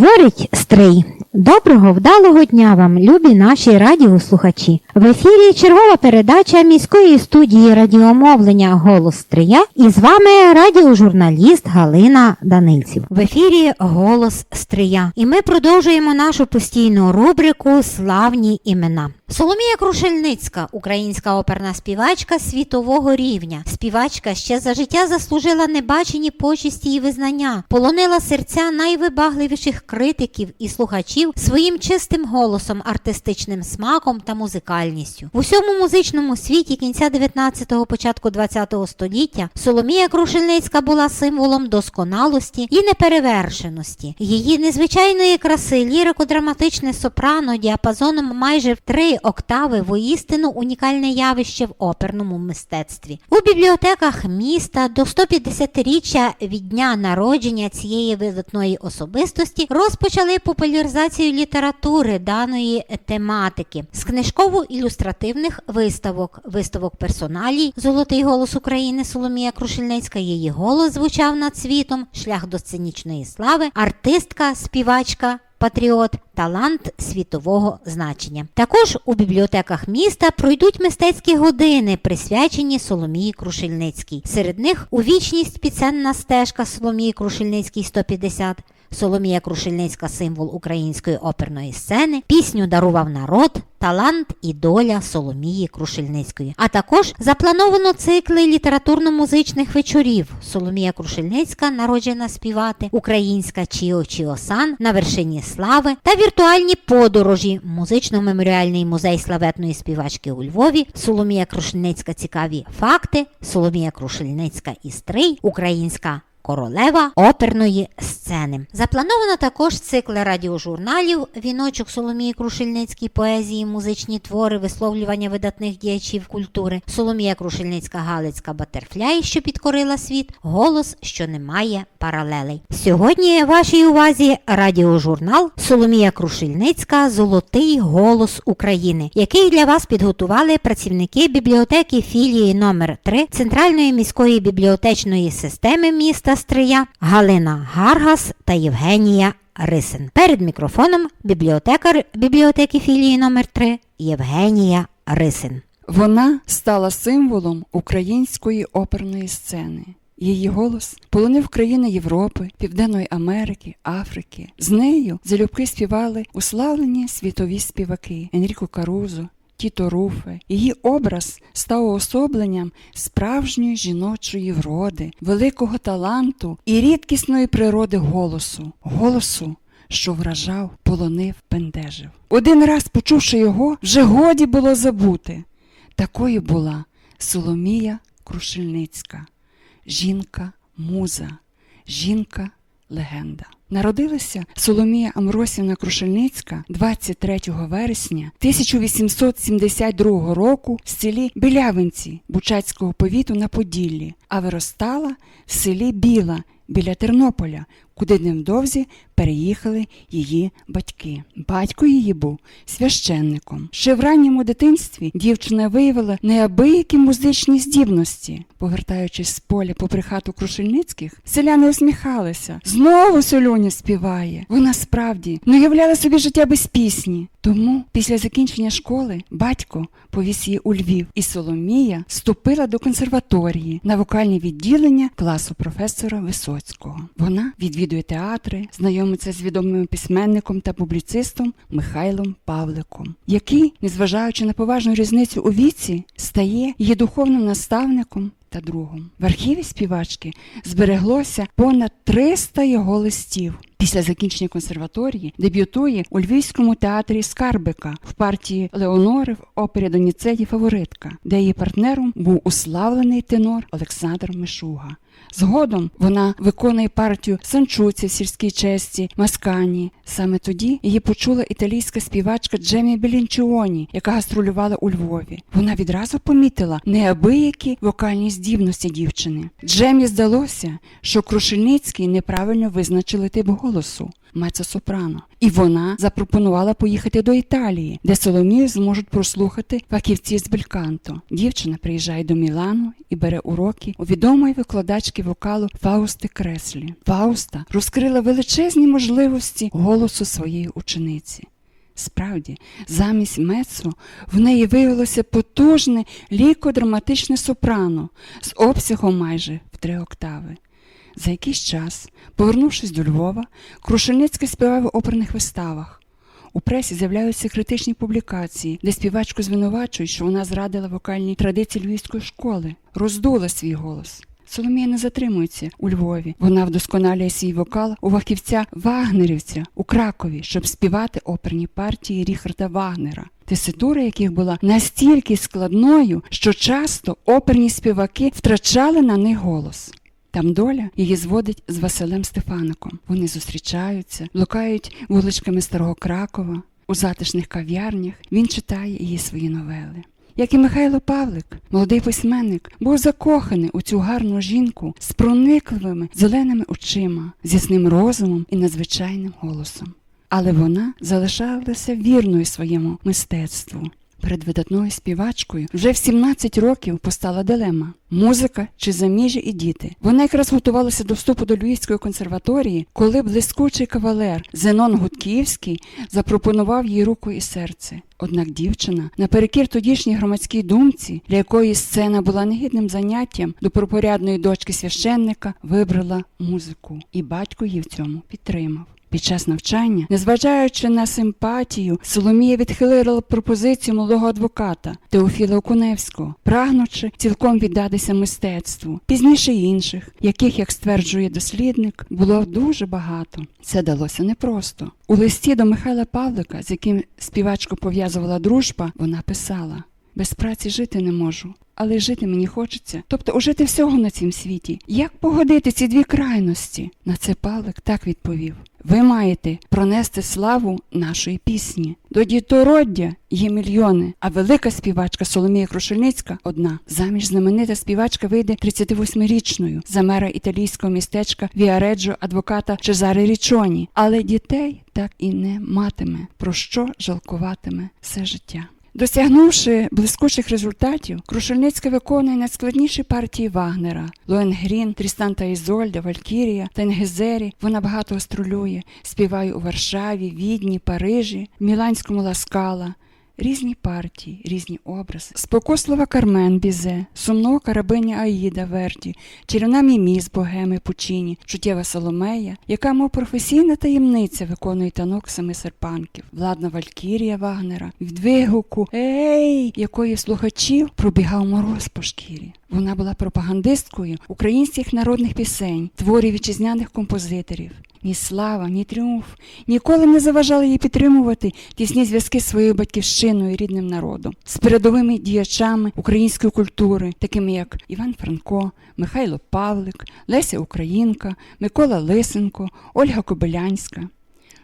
Говорить Стрий. Доброго вдалого дня вам, любі наші радіослухачі. В ефірі чергова передача міської студії радіомовлення Голос Стрия і з вами радіожурналіст Галина Данильців. В ефірі Голос Стрия. І ми продовжуємо нашу постійну рубрику Славні імена. Соломія Крушельницька, українська оперна співачка світового рівня. Співачка ще за життя заслужила небачені почесті і визнання, полонила серця найвибагливіших критиків і слухачів своїм чистим голосом, артистичним смаком та музикальністю. В усьому музичному світі кінця 19-го, початку 20-го століття Соломія Крушельницька була символом досконалості і неперевершеності. Її незвичайної краси лірико-драматичне сопрано діапазоном майже в три октави воістину унікальне явище в оперному мистецтві. У бібліотеках міста до 150-річчя від дня народження цієї видатної особистості розпочали популяризацію літератури даної тематики з книжково-ілюстративних виставок, виставок персоналій Золотий голос України Соломія Крушельницька. Її голос звучав над світом, шлях до сценічної слави, артистка, співачка. Патріот, талант світового значення. Також у бібліотеках міста пройдуть мистецькі години, присвячені Соломії Крушельницькій. Серед них у вічність піценна стежка Соломії Крушельницькій 150, Соломія Крушельницька символ української оперної сцени, пісню дарував народ, талант і доля Соломії Крушельницької. А також заплановано цикли літературно-музичних вечорів. Соломія Крушельницька, народжена співати, українська Чіо Чіосан на вершині слави та віртуальні подорожі, музично-меморіальний музей славетної співачки у Львові, Соломія Крушельницька цікаві факти, Соломія Крушельницька і стрий, українська королева оперної сцени. Заплановано також цикли радіожурналів Віночок Соломії Крушельницькій поезії, музичні твори, висловлювання видатних діячів культури, Соломія Крушельницька Галицька Батерфляй, що підкорила світ, голос, що не має паралелей. Сьогодні вашій увазі радіожурнал Соломія Крушельницька Золотий голос України, який для вас підготували працівники бібліотеки філії номер 3 Центральної міської бібліотечної системи міста Стрия Галина Гаргас та Євгенія Рисин. Перед мікрофоном бібліотекар бібліотеки філії номер 3 Євгенія Рисин. Вона стала символом української оперної сцени. Її голос полонив країни Європи, Південної Америки, Африки. З нею залюбки співали уславлені світові співаки Енріко Карузо, Тіто Руфе. Її образ став уособленням справжньої жіночої вроди, великого таланту і рідкісної природи голосу, голосу, що вражав, полонив, пендежив. Один раз, почувши його, вже годі було забути. Такою була Соломія Крушельницька, жінка муза, жінка легенда. Народилася Соломія Амросівна Крушельницька 23 вересня 1872 року в селі Білявинці Бучацького повіту на Поділлі, а виростала в селі Біла біля Тернополя, куди невдовзі переїхали її батьки. Батько її був священником. Ще в ранньому дитинстві дівчина виявила неабиякі музичні здібності. Повертаючись з поля попри хату Крушельницьких, селяни усміхалися. Знову Солюня співає. Вона справді не уявляла собі життя без пісні. Тому після закінчення школи батько повіз її у Львів, і Соломія вступила до консерваторії на вокальне відділення класу професора Висоцького. Вона відвідує театри, знайомиться з відомим письменником та публіцистом Михайлом Павликом, який, незважаючи на поважну різницю у віці, стає її духовним наставником. Та другом в архіві співачки збереглося понад 300 його листів. Після закінчення консерваторії дебютує у Львівському театрі Скарбика в партії Леонори в опері Доніцеї Фаворитка, де її партнером був уславлений тенор Олександр Мишуга. Згодом вона виконує партію Санчуці в сільській честі, Маскані. Саме тоді її почула італійська співачка Джемі Белінчіоні, яка гастролювала у Львові. Вона відразу помітила неабиякі вокальні здібності дівчини. Джемі здалося, що Крушельницький неправильно визначили тип голосу. Мецо-сопрано. І вона запропонувала поїхати до Італії, де Соломію зможуть прослухати фахівці з бельканто. Дівчина приїжджає до Мілану і бере уроки у відомої викладачки вокалу Фаусти Креслі. Фауста розкрила величезні можливості голосу своєї учениці. Справді, замість мецо в неї виявилося потужне лікодраматичне сопрано з обсягом майже в три октави. За якийсь час, повернувшись до Львова, Крушельницький співав у оперних виставах. У пресі з'являються критичні публікації, де співачку звинувачують, що вона зрадила вокальні традиції львівської школи, роздула свій голос. Соломія не затримується у Львові. Вона вдосконалює свій вокал у вахівця Вагнерівця у Кракові, щоб співати оперні партії Ріхарда Вагнера. Теситура яких була настільки складною, що часто оперні співаки втрачали на них голос. Там доля її зводить з Василем Стефаником. Вони зустрічаються, блукають вуличками старого Кракова, у затишних кав'ярнях він читає її свої новели. Як і Михайло Павлик, молодий письменник, був закоханий у цю гарну жінку з проникливими зеленими очима, з ясним розумом і надзвичайним голосом. Але вона залишалася вірною своєму мистецтву. Перед видатною співачкою вже в 17 років постала дилема музика чи заміжжя і діти. Вона якраз готувалася до вступу до Львівської консерваторії, коли блискучий кавалер Зенон Гудківський запропонував їй руку і серце. Однак дівчина, наперекір тодішній громадській думці, для якої сцена була негідним заняттям до пропорядної дочки священника, вибрала музику, і батько її в цьому підтримав. Під час навчання, незважаючи на симпатію, Соломія відхилила пропозицію молодого адвоката Теофіла Окуневського, прагнучи цілком віддатися мистецтву, пізніше інших, яких, як стверджує дослідник, було дуже багато. Це далося непросто. У листі до Михайла Павлика, з яким співачку пов'язувала дружба, вона писала. Без праці жити не можу, але жити мені хочеться. Тобто ужити всього на цім світі. Як погодити ці дві крайності? На це Павлик так відповів: Ви маєте пронести славу нашої пісні. До дітороддя є мільйони, а велика співачка Соломія Крушельницька одна. Заміж знаменита співачка вийде 38-річною за мера італійського містечка Віареджо адвоката Чезаре Річоні. Але дітей так і не матиме, про що жалкуватиме все життя. Досягнувши блискучих результатів, Крушельницька виконує найскладніші партії Вагнера: Лоенгрін, Трістан та Ізольда, Валькірія, Тенгезері. Вона багато гастролює, співає у Варшаві, Відні, Парижі, Міланському Ласкала. Різні партії, різні образи. Спокуслива Кармен Бізе, сумного карабиня Аїда Верді, чарівна Мімі з богеми Пучині, чуттєва Соломея, яка, мов професійна таємниця, виконує танок семи серпанків, владна Валькірія Вагнера, від вигуку Ей, якої слухачів пробігав мороз по шкірі. Вона була пропагандисткою українських народних пісень, творів вітчизняних композиторів. Ні слава, ні тріумф ніколи не заважали їй підтримувати тісні зв'язки з своєю батьківщиною і рідним народом, з передовими діячами української культури, такими як Іван Франко, Михайло Павлик, Леся Українка, Микола Лисенко, Ольга Кобилянська.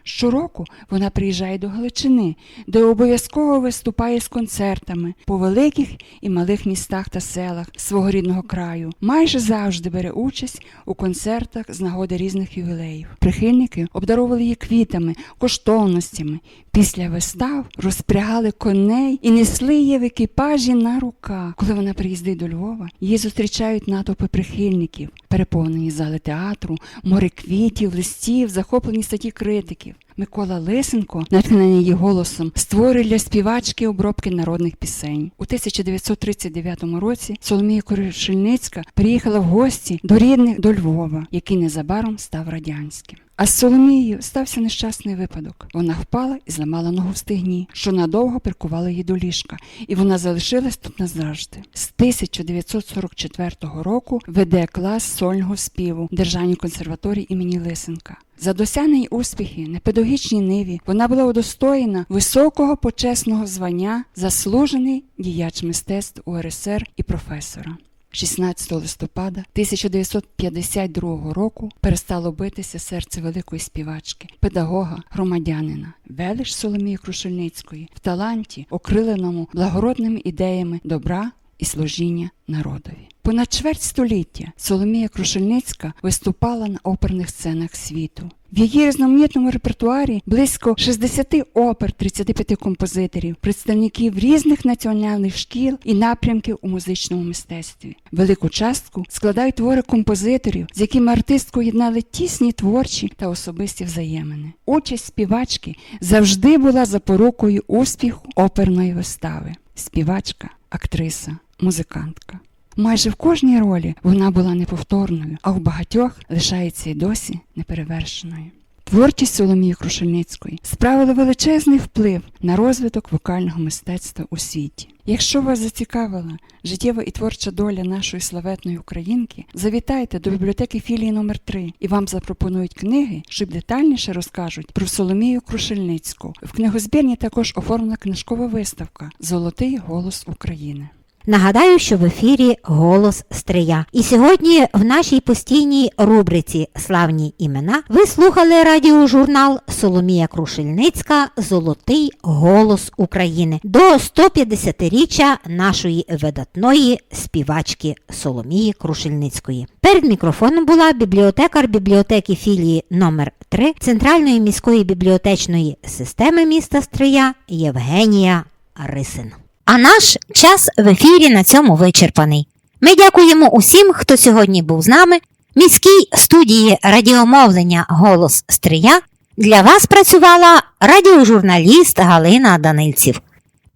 Щороку вона приїжджає до Галичини, де обов'язково виступає з концертами по великих і малих містах та селах свого рідного краю. Майже завжди бере участь у концертах з нагоди різних ювілеїв. Прихильники обдаровували її квітами, коштовностями. Після вистав розпрягали коней і несли її в екіпажі на руках. Коли вона приїздить до Львова, її зустрічають натовпи прихильників, переповнені зали театру, море квітів, листів, захоплені статті критиків. Микола Лисенко, натхнений її голосом, створює для співачки обробки народних пісень. У 1939 році Соломія Корішельницька приїхала в гості до рідних до Львова, який незабаром став радянським. А з Соломією стався нещасний випадок. Вона впала і зламала ногу в стегні, що надовго прикувало її до ліжка, і вона залишилась тут назавжди. З 1944 року веде клас сольного співу Державній консерваторії імені Лисенка. За досягнені успіхи на педагогічній ниві вона була удостоєна високого почесного звання заслужений діяч мистецтв УРСР і професора. 16 листопада 1952 року перестало битися серце великої співачки, педагога, громадянина, велич Соломії Крушельницької в таланті, окриленому благородними ідеями добра і служіння народові. Понад чверть століття Соломія Крушельницька виступала на оперних сценах світу. В її різноманітному репертуарі близько 60 опер, 35 композиторів, представників різних національних шкіл і напрямків у музичному мистецтві. Велику частку складають твори композиторів, з якими артистку єднали тісні творчі та особисті взаємини. Участь співачки завжди була запорукою успіху оперної вистави. Співачка, актриса, музикантка. Майже в кожній ролі вона була неповторною, а в багатьох лишається й досі неперевершеною. Творчість Соломії Крушельницької справила величезний вплив на розвиток вокального мистецтва у світі. Якщо вас зацікавила життєва і творча доля нашої славетної українки, завітайте до бібліотеки філії номер 3 і вам запропонують книги, що детальніше розкажуть про Соломію Крушельницьку. В книгозбірні також оформлена книжкова виставка Золотий голос України. Нагадаю, що в ефірі Голос Стрия. І сьогодні в нашій постійній рубриці Славні імена ви слухали радіожурнал Соломія Крушельницька Золотий голос України до 150-річчя нашої видатної співачки Соломії Крушельницької. Перед мікрофоном була бібліотекар бібліотеки філії номер 3 Центральної міської бібліотечної системи міста Стрия Євгенія Рисин. А наш час в ефірі на цьому вичерпаний. Ми дякуємо усім, хто сьогодні був з нами. Міській студії радіомовлення Голос Стрия для вас працювала радіожурналіст Галина Данильців.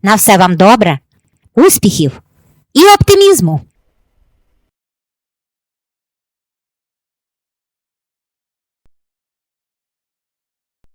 На все вам добре, успіхів і оптимізму!